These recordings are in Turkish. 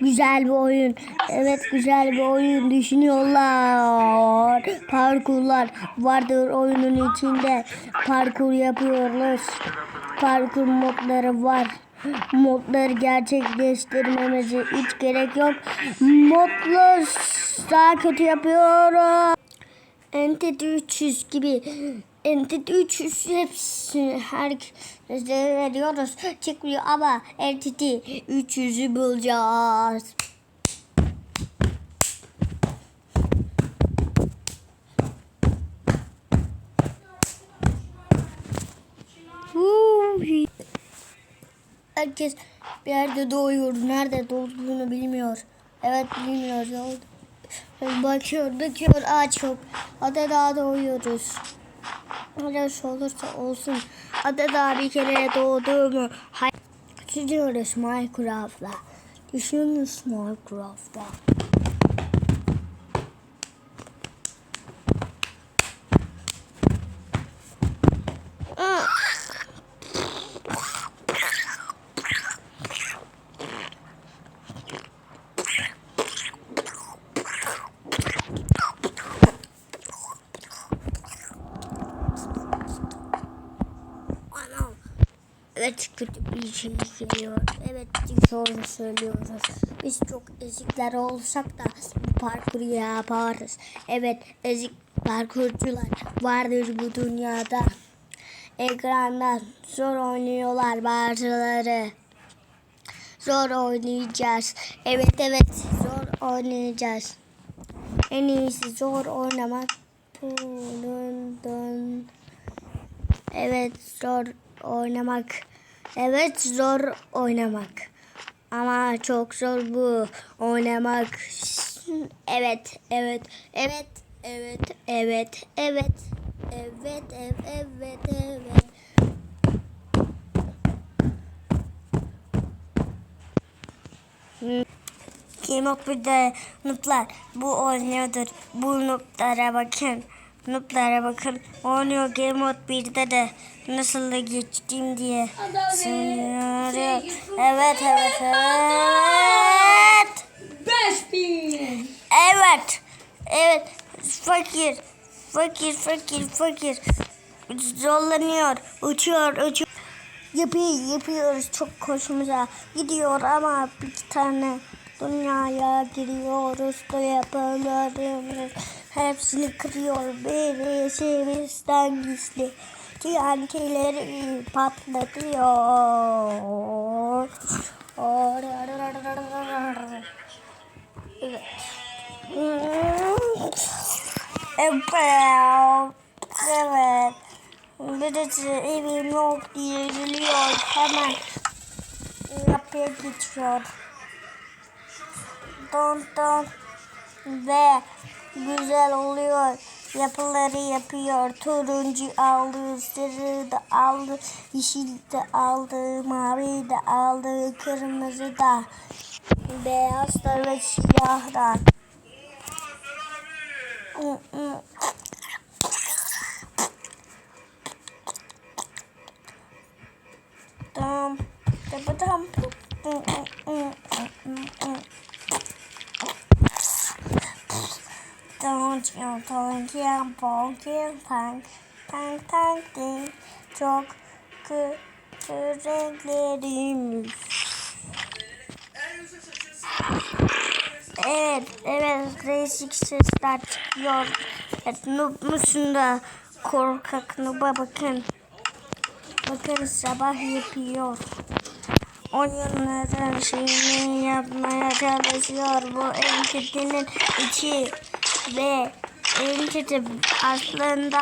güzel bir oyun. Evet güzel bir oyun düşünüyorlar. Parkurlar vardır oyunun içinde. Parkur yapıyoruz. Parkur modları var. Modları gerçekleştirmemize hiç gerek yok. Modları daha kötü yapıyoruz. Entity 300 gibi Entity 300 hepsi herkese veriyoruz. Çıkmıyor ama Entity 300'ü bulacağız. Herkes bir yerde doğuyor. Nerede doğduğunu bilmiyor. Evet bilmiyor. Bakıyor, bakıyor. Ağaç yok. Ada daha doğuyoruz. Öyle olursa olsun. Ada daha bir kere doğduğumu hay- düşünüyoruz Minecraft'la. Düşünüyoruz Minecraft'la. Evet kötü bir şey geliyor. Evet doğru söylüyoruz. Biz çok ezikler olsak da bu parkuru yaparız. Evet ezik parkurcular vardır bu dünyada. Ekranda zor oynuyorlar bazıları. Zor oynayacağız. Evet evet zor oynayacağız. En iyisi zor oynamak. Evet zor oynamak. Evet zor oynamak. Ama çok zor bu oynamak. Evet, evet, evet, evet, evet, evet, evet, evet, evet, evet. Game of Thrones'da nooblar bu oynuyordur. Bu nooblara bakın. Nooblara bakın. Oynuyor Game of 1'de de nasıl da geçtiğim diye. Söylüyor. Evet evet evet. 5000. Evet. Evet. Fakir. Fakir fakir fakir. Zorlanıyor. Uçuyor uçuyor. Yapıyor, yapıyoruz çok hoşumuza gidiyor ama bir tane dünyaya giriyoruz da yapılarımız hepsini kırıyor birisimizden gizli TNT'leri patlatıyor. Evet. Evet. Evet. Birisi evim yok diye üzülüyor. Hemen yapıya geçiyor. Don don ve güzel oluyor. Yapıları yapıyor. Turuncu aldı, sarı da aldı, yeşil de aldı, mavi de aldı, kırmızı da, beyaz da ve siyah da. Mm, mm. Dum, don't you bogey tank tank tank değil çok kötü renklerimiz. Evet, evet değişik sesler çıkıyor. Evet, noob musun da korkak noob'a bakın. Bakın sabah yapıyor. Oyunların şeyini yapmaya çalışıyor. Bu entitenin içi ve entite aslında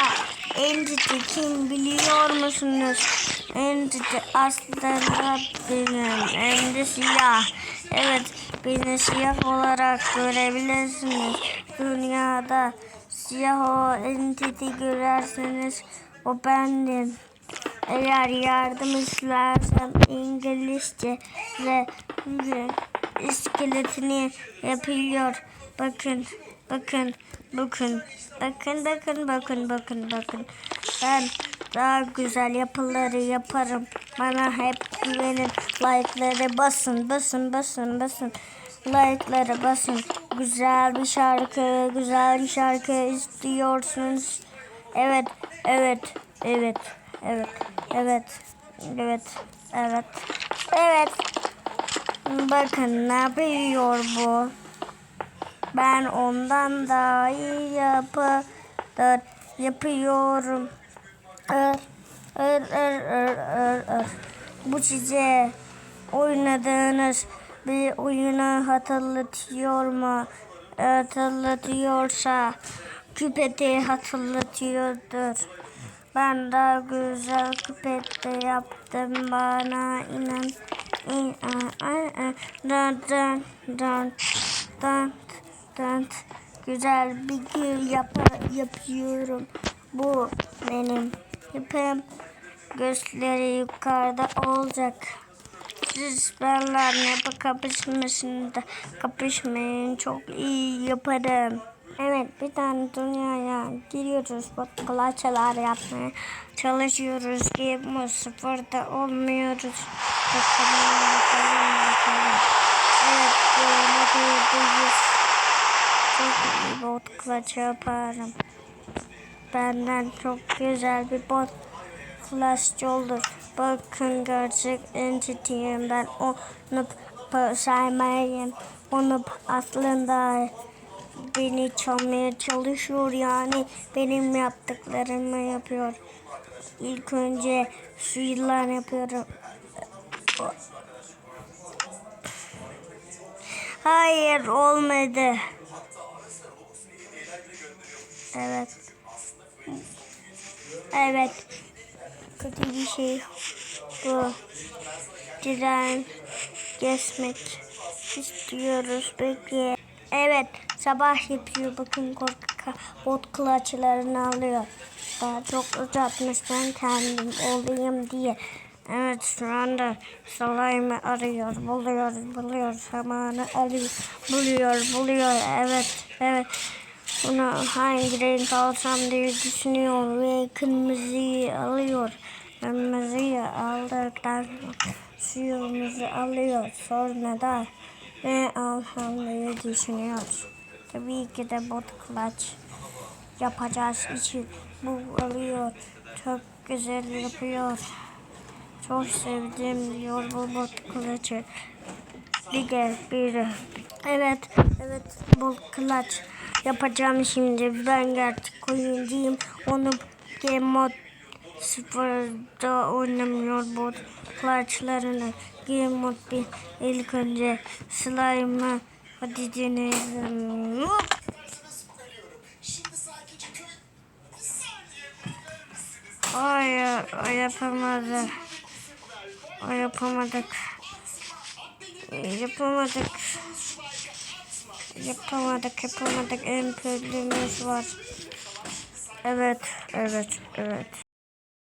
entite kim biliyor musunuz? Entite aslında benim hem siyah. Evet beni siyah olarak görebilirsiniz. Dünyada siyah o entite görerseniz o bendim. Eğer yardım istersem İngilizce ve iskeletini yapıyor. Bakın, bakın, bakın, bakın, bakın, bakın, bakın, bakın. Ben daha güzel yapıları yaparım. Bana hep güvenin. Like'ları basın, basın, basın, basın. like'lara basın. Güzel bir şarkı, güzel bir şarkı istiyorsunuz. Evet, evet, evet, evet, evet, evet, evet, evet. Bakın ne yapıyor bu? Ben ondan daha iyi yapar, yapıyorum. Er, er, er, er, er, er. Bu size oynadığınız bir oyunu hatırlatıyor mu? Hatırlatıyorsa küpeti hatırlatıyordur. Ben daha güzel küpette yaptım bana inan. İnan, inan. Dın dın dın dın dın. Güzel bir gül yapar, yapıyorum. Bu benim ipim. Gözleri yukarıda olacak. Siz benlerle kapışmasında kapışmayın. Çok iyi yaparım. Evet bir tane dünyaya giriyoruz. Batkılaçalar yapmaya çalışıyoruz ki bu sıfırda olmuyoruz. Evet girdiyiz. Çok iyi bot kulaç yaparım. Benden çok güzel bir bot kulaççı olur. Bakın gerçek entitiyim ben onu saymayayım. Onu aslında beni çalmaya çalışıyor yani benim yaptıklarımı yapıyor. İlk önce şu yıllar yapıyorum. Hayır olmadı. Evet. Evet. Kötü bir şey bu. Diren kesmek istiyoruz peki. Evet sabah yapıyor bakın korkak bot kılaçlarını alıyor. Daha çok uzatmış ben kendim olayım diye. Evet şu anda slime arıyor, buluyor, buluyor, zamanı arıyor, buluyor, buluyor. Evet, evet. Bunu hangi renk alsam diye düşünüyor ve kırmızıyı alıyor. Kırmızıyı aldıktan suyumuzu alıyor. Sonra da ne alsam diye düşünüyor. Tabii ki de bot clutch yapacağız için bu alıyor. Çok güzel yapıyor. Çok sevdim diyor bu bot kılıcı. Bir gel bir. Evet, evet bu kılıç yapacağım şimdi. Ben gerçek oyuncuyum. Onu game mod sıfırda oynamıyor bu kılıçlarını. Game mod bir ilk önce slime'ı hadi. Hop! Hayır, o yapamadı. O yapamadık. Yapamadık. Yapamadık, yapamadık. En var. Evet, evet, evet.